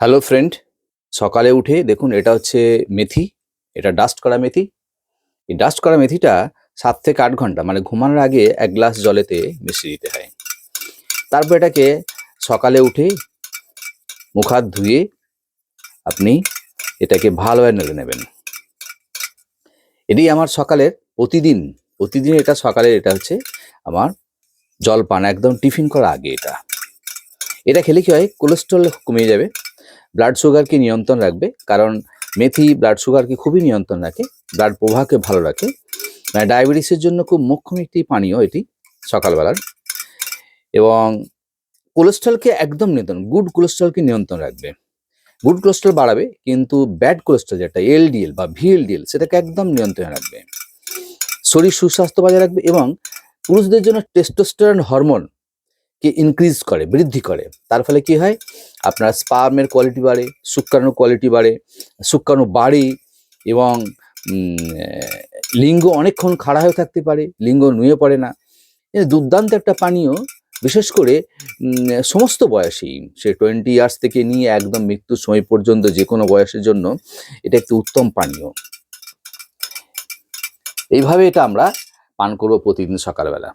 Hello friend সকালে উঠে দেখুন, এটা হচ্ছে মেথি। এটা ডাস্ট করা মেথি। এই ডাস্ট করা মেথিটা সাত থেকে আট ঘণ্টা মানে ঘুমানোর আগে এক গ্লাস জলেতে মিশিয়ে দিতে হয়। তারপর এটাকে সকালে উঠে মুখ হাত ধুয়ে আপনি এটাকে ভালোভাবে নেড়ে নেবেন। এটি আমার সকালের প্রতিদিন প্রতিদিন এটা সকালে এটা হচ্ছে আমার জলপান, একদম টিফিন করার আগে এটা। এটা খেলে কি হয়? কোলেস্ট্রল কমিয়ে যাবে। ব্লাড সুগারকে নিয়ন্ত্রণ রাখবে, কারণ মেথি ব্লাড সুগারকে খুবই নিয়ন্ত্রণ রাখে ব্লাড প্রবাহকে ভালো রাখে। মানে ডায়াবেটিসের জন্য খুব মোক্ষম একটি পানীয় এটি সকালবেলার। এবং কোলেস্ট্রলকে একদম নিয়ন্ত্রণ গুড কোলেস্ট্রলকে নিয়ন্ত্রণ রাখবে। গুড কোলেস্ট্রল বাড়াবে, কিন্তু ব্যাড কোলেস্ট্রল যেটা এলডিএল বা ভিএলডিএল সেটাকে একদম নিয়ন্ত্রণে রাখবে। শরীর সুস্বাস্থ্য বজায় রাখবে এবং পুরুষদের জন্য টেস্টোস্টেরন হরমোন কে ইনক্রিজ করে, বৃদ্ধি করে। তার ফলে কি হয়? আপনার স্পার্মের কোয়ালিটি বাড়ে, শুক্রাণুর কোয়ালিটি বাড়ে, শুক্রাণু বাড়ে এবং লিঙ্গ অনেকক্ষণ খাড়া হয়ে থাকতে পারে, লিঙ্গ নুয়ে পড়ে না। দুর্দান্ত একটা পানীয়, বিশেষ করে সমস্ত বয়সেই। সে টোয়েন্টি ইয়ার্স থেকে নিয়ে একদম মৃত্যুর সময় পর্যন্ত যে কোনো বয়সের জন্য এটা একটি উত্তম পানীয়। এইভাবে এটা আমরা পান করব প্রতিদিন সকালবেলা।